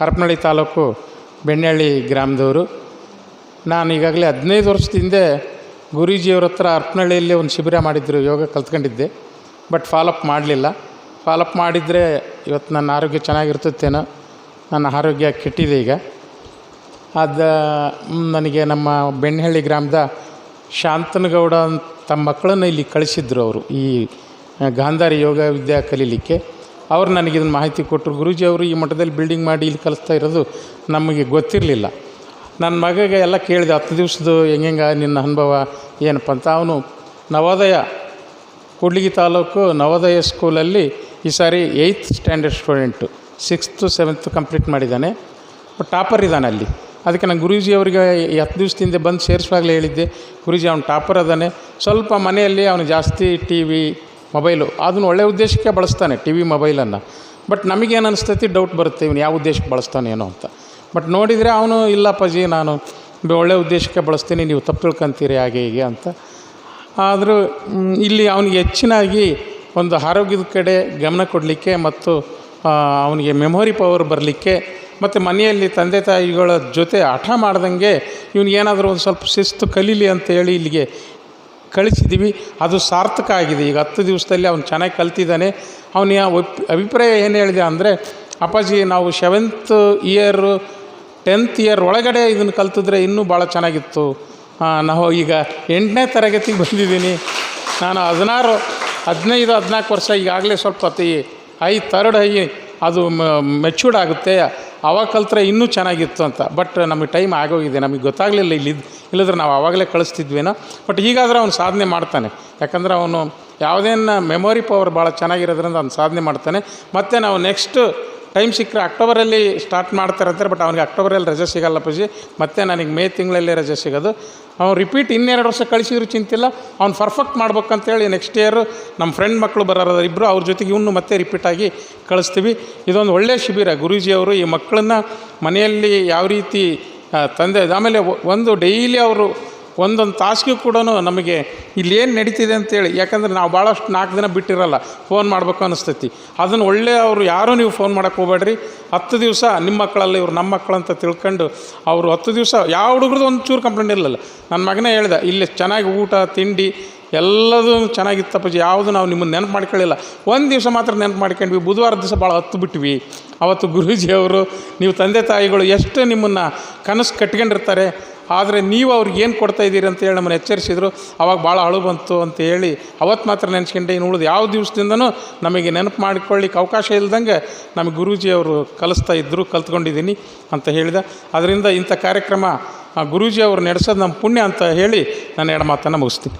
ಹರಪನಹಳ್ಳಿ ತಾಲೂಕು ಬೆಣ್ಣಹಳ್ಳಿ ಗ್ರಾಮದವರು. ನಾನು ಈಗಾಗಲೇ ಹದಿನೈದು ವರ್ಷದ ಹಿಂದೆ ಗುರೂಜಿಯವ್ರ ಹತ್ರ ಹರಪನಹಳ್ಳಿಯಲ್ಲಿ ಒಂದು ಶಿಬಿರ ಮಾಡಿದ್ದರು ಯೋಗ ಕಲ್ತ್ಕೊಂಡಿದ್ದೆ. ಬಟ್ ಫಾಲೋಅಪ್ ಮಾಡಲಿಲ್ಲ. ಫಾಲೋಅಪ್ ಮಾಡಿದರೆ ಇವತ್ತು ನನ್ನ ಆರೋಗ್ಯ ಚೆನ್ನಾಗಿರ್ತೇನೋ ನನ್ನ ಆರೋಗ್ಯ ಕೆಟ್ಟಿದೆ ಈಗ. ಅದು ನನಗೆ ನಮ್ಮ ಬೆಣ್ಣಹಳ್ಳಿ ಗ್ರಾಮದ ಶಾಂತನಗೌಡ ತಮ್ಮ ಮಕ್ಕಳನ್ನು ಇಲ್ಲಿ ಕಳಿಸಿದ್ರು ಅವರು ಈ ಗಾಂಧಾರಿ ಯೋಗ ವಿದ್ಯಾ ಕಲೀಲಿಕ್ಕೆ. ಅವ್ರು ನನಗೆ ಇದನ್ನು ಮಾಹಿತಿ ಕೊಟ್ಟರು. ಗುರೂಜಿ ಅವರು ಈ ಮಠದಲ್ಲಿ ಬಿಲ್ಡಿಂಗ್ ಮಾಡಿ ಇಲ್ಲಿ ಕಲಿಸ್ತಾ ಇರೋದು ನಮಗೆ ಗೊತ್ತಿರಲಿಲ್ಲ. ನನ್ನ ಮಗಗೆ ಎಲ್ಲ ಕೇಳಿದೆ, ಹತ್ತು ದಿವ್ಸದ್ದು ಹೆಂಗೆಂಗ ನಿನ್ನ ಅನುಭವ ಏನಪ್ಪ ಅಂತ. ಅವನು ನವೋದಯ ಕೂಡ್ಲಿಗಿ ತಾಲೂಕು ನವೋದಯ ಸ್ಕೂಲಲ್ಲಿ ಈ ಸಾರಿ eighth standard student sixth seventh complete ಮಾಡಿದ್ದಾನೆ. ಟಾಪರ್ ಇದ್ದಾನೆ ಅಲ್ಲಿ. ಅದಕ್ಕೆ ನಾನು ಗುರೂಜಿ ಅವರಿಗೆ ಹತ್ತು ದಿವಸದಿಂದ ಬಂದು ಸೇರಿಸುವಾಗಲೇ ಹೇಳಿದ್ದೆ. ಗುರೂಜಿ ಅವನು ಟಾಪರ್ ಅದಾನೆ. ಸ್ವಲ್ಪ ಮನೆಯಲ್ಲಿ ಅವನು ಜಾಸ್ತಿ ಟಿ ವಿ ಮೊಬೈಲು. ಅದನ್ನು ಒಳ್ಳೆಯ ಉದ್ದೇಶಕ್ಕೆ ಬಳಸ್ತಾನೆ ಟಿ ವಿ ಮೊಬೈಲನ್ನು. ಬಟ್ ನಮಗೇನು ಅನಿಸ್ತೈತಿ ಡೌಟ್ ಬರುತ್ತೆ, ಇವನು ಯಾವ ಉದ್ದೇಶಕ್ಕೆ ಬಳಸ್ತಾನೇನೋ ಅಂತ. ಬಟ್ ನೋಡಿದರೆ ಅವನು ಇಲ್ಲಪ್ಪಾಜಿ ನಾನು ಒಳ್ಳೆ ಒಳ್ಳೆಯ ಉದ್ದೇಶಕ್ಕೆ ಬಳಸ್ತೀನಿ, ನೀವು ತಪ್ಪು ತಿಳ್ಕೊಂತೀರಿ ಹಾಗೆ ಹೀಗೆ ಅಂತ. ಆದರೂ ಇಲ್ಲಿ ಅವನಿಗೆ ಹೆಚ್ಚಿನಾಗಿ ಒಂದು ಆರೋಗ್ಯದ ಕಡೆ ಗಮನ ಕೊಡಲಿಕ್ಕೆ ಮತ್ತು ಅವನಿಗೆ ಮೆಮೊರಿ ಪವರ್ ಬರಲಿಕ್ಕೆ ಮತ್ತು ಮನೆಯಲ್ಲಿ ತಂದೆ ತಾಯಿಗಳ ಜೊತೆ ಹಠ ಮಾಡ್ದಂಗೆ ಇವನಿಗೇನಾದರೂ ಒಂದು ಸ್ವಲ್ಪ ಶಿಸ್ತು ಕಲೀಲಿ ಅಂತೇಳಿ ಇಲ್ಲಿಗೆ ಕಳಿಸಿದ್ದೀವಿ. ಅದು ಸಾರ್ಥಕ ಆಗಿದೆ. ಈಗ ಹತ್ತು ದಿವಸದಲ್ಲಿ ಅವನು ಚೆನ್ನಾಗಿ ಕಲ್ತಿದ್ದಾನೆ. ಅವನ ಅಭಿಪ್ರಾಯ ಏನು ಹೇಳಿದೆ ಅಂದರೆ, ಅಪ್ಪಾಜಿ ನಾವು ಸೆವೆಂತ್ ಇಯರು ಟೆಂತ್ ಇಯರ್ ಒಳಗಡೆ ಇದನ್ನು ಕಲ್ತಿದ್ರೆ ಇನ್ನೂ ಭಾಳ ಚೆನ್ನಾಗಿತ್ತು. ನಾವು ಈಗ ಎಂಟನೇ ತರಗತಿಗೆ ಬಂದಿದ್ದೀನಿ. ನಾನು ಹದಿನಾರು, ಹದಿನೈದು, ಹದಿನಾಲ್ಕು ವರ್ಷ ಈಗಾಗಲೇ ಸ್ವಲ್ಪ ಐ ತರ್ಡ್ ಐ ಅದು ಮೆಚ್ಯೂರ್ಡ್ ಆಗುತ್ತೆ. ಅವಾಗ ಕಲ್ತ್ರೆ ಇನ್ನೂ ಚೆನ್ನಾಗಿತ್ತು ಅಂತ. ಬಟ್ ನಮಗೆ ಟೈಮ್ ಆಗೋಗಿದೆ. ನಮಗೆ ಗೊತ್ತಾಗಲಿಲ್ಲ ಇಲ್ಲಿ ಇಲ್ಲದ್ರೆ ನಾವು ಆವಾಗಲೇ ಕಳಿಸ್ತಿದ್ವೇನೋ. ಬಟ್ ಈಗಾದರೂ ಅವನು ಸಾಧನೆ ಮಾಡ್ತಾನೆ. ಯಾಕಂದ್ರೆ ಅವನು ಯಾವುದೇನ ಮೆಮೊರಿ ಪವರ್ ಭಾಳ ಚೆನ್ನಾಗಿರೋದ್ರಿಂದ ಅವ್ನು ಸಾಧನೆ ಮಾಡ್ತಾನೆ. ಮತ್ತು ನಾವು ನೆಕ್ಸ್ಟ್ ಟೈಮ್ ಸಿಕ್ಕರೆ ಅಕ್ಟೋಬರಲ್ಲಿ ಸ್ಟಾರ್ಟ್ ಮಾಡ್ತಾರೆ ಅಂತಾರೆ ಬಟ್ ಅವ್ನಿಗೆ ಅಕ್ಟೋಬರಲ್ಲಿ ರಜೆ ಸಿಗಲ್ಲ ಪೂಜಿ ಮತ್ತೆ ನನಗೆ ಮೇ ತಿಂಗಳಲ್ಲಿ ರಜೆ ಸಿಗೋದು. ಅವ್ನು ರಿಪೀಟ್ ಇನ್ನೆರಡು ವರ್ಷ ಕಳಿಸಿದ್ರು ಚಿಂತಿಲ್ಲ. ಅವ್ನು ಪರ್ಫೆಕ್ಟ್ ಮಾಡ್ಬೇಕಂತೇಳಿ ನೆಕ್ಸ್ಟ್ ಇಯರ್ ನಮ್ಮ ಫ್ರೆಂಡ್ ಮಕ್ಕಳು ಬರೋರು ಇಬ್ಬರು ಅವ್ರ ಜೊತೆಗೆ ಇವನು ಮತ್ತೆ ರಿಪೀಟಾಗಿ ಕಳಿಸ್ತೀವಿ. ಇದೊಂದು ಒಳ್ಳೆಯ ಶಿಬಿರ. ಗುರೂಜಿಯವರು ಈ ಮಕ್ಕಳನ್ನ ಮನೆಯಲ್ಲಿ ಯಾವ ರೀತಿ ತಂದೆ, ಆಮೇಲೆ ಒಂದು ಡೈಲಿ ಅವರು ಒಂದೊಂದು ತಾಸಿಗೂ ಕೂಡ ನಮಗೆ ಇಲ್ಲಿ ಏನು ನಡೀತಿದೆ ಅಂತೇಳಿ. ಯಾಕಂದ್ರೆ ನಾವು ಭಾಳಷ್ಟು ನಾಲ್ಕು ದಿನ ಬಿಟ್ಟಿರಲ್ಲ, ಫೋನ್ ಮಾಡಬೇಕು ಅನಿಸ್ತೈತಿ. ಅದನ್ನು ಒಳ್ಳೆಯ ಅವರು ಯಾರೂ ನೀವು ಫೋನ್ ಮಾಡೋಕ್ಕೆ ಹೋಗ್ಬೇಡ್ರಿ. ಹತ್ತು ದಿವಸ ನಿಮ್ಮ ಮಕ್ಕಳಲ್ಲ, ಇವ್ರು ನಮ್ಮ ಮಕ್ಕಳು ಅಂತ ತಿಳ್ಕೊಂಡು ಅವರು ಹತ್ತು ದಿವಸ, ಯಾವ ಹುಡುಗ್ರದ್ದು ಒಂದು ಚೂರು ಕಂಪ್ಲೇಂಟ್ ಇರಲಿಲ್ಲ. ನನ್ನ ಮಗನೇ ಹೇಳ್ದೆ, ಇಲ್ಲಿ ಚೆನ್ನಾಗಿ ಊಟ, ತಿಂಡಿ ಎಲ್ಲದೂ ಚೆನ್ನಾಗಿತ್ತಪ್ಪ ಯಾವುದು ನಾವು ನಿಮ್ಮನ್ನು ನೆನಪು ಮಾಡ್ಕೊಳ್ಳಿಲ್ಲ. ಒಂದು ದಿವಸ ಮಾತ್ರ ನೆನಪು ಮಾಡ್ಕೊಂಡ್ವಿ ಬುಧವಾರ ದಿವಸ ಭಾಳ ಹತ್ತು ಬಿಟ್ವಿ. ಅವತ್ತು ಗುರೂಜಿಯವರು ನೀವು ತಂದೆ ತಾಯಿಗಳು ಎಷ್ಟು ನಿಮ್ಮನ್ನು ಕನಸು ಕಟ್ಕೊಂಡಿರ್ತಾರೆ, ಆದರೆ ನೀವು ಅವ್ರಿಗೆ ಏನು ಅಂತ ಹೇಳಿ ನಮ್ಮನ್ನು ಎಚ್ಚರಿಸಿದ್ರು. ಅವಾಗ ಭಾಳ ಅಳು ಬಂತು ಅಂತ ಹೇಳಿ ಅವತ್ತು ಮಾತ್ರ ನೆನೆಸ್ಕೊಂಡೆ, ಇನ್ನು ಉಳಿದು ಯಾವ ದಿವಸದಿಂದನೂ ನಮಗೆ ನೆನಪು ಮಾಡಿಕೊಳ್ಳಿಕ್ಕೆ ಅವಕಾಶ ಇಲ್ದಂಗೆ ನಮಗೆ ಗುರೂಜಿಯವರು ಕಲಿಸ್ತಾ ಇದ್ದರು ಕಲ್ತ್ಕೊಂಡಿದ್ದೀನಿ ಅಂತ ಹೇಳಿದ. ಅದರಿಂದ ಇಂಥ ಕಾರ್ಯಕ್ರಮ ಗುರುಜಿ ಅವರು ನಡೆಸೋದು ನಮ್ಮ ಪುಣ್ಯ ಅಂತ ಹೇಳಿ ನನ್ನ ಎರಡು ಮಾತನ್ನು ಮುಗಿಸ್ತೀನಿ.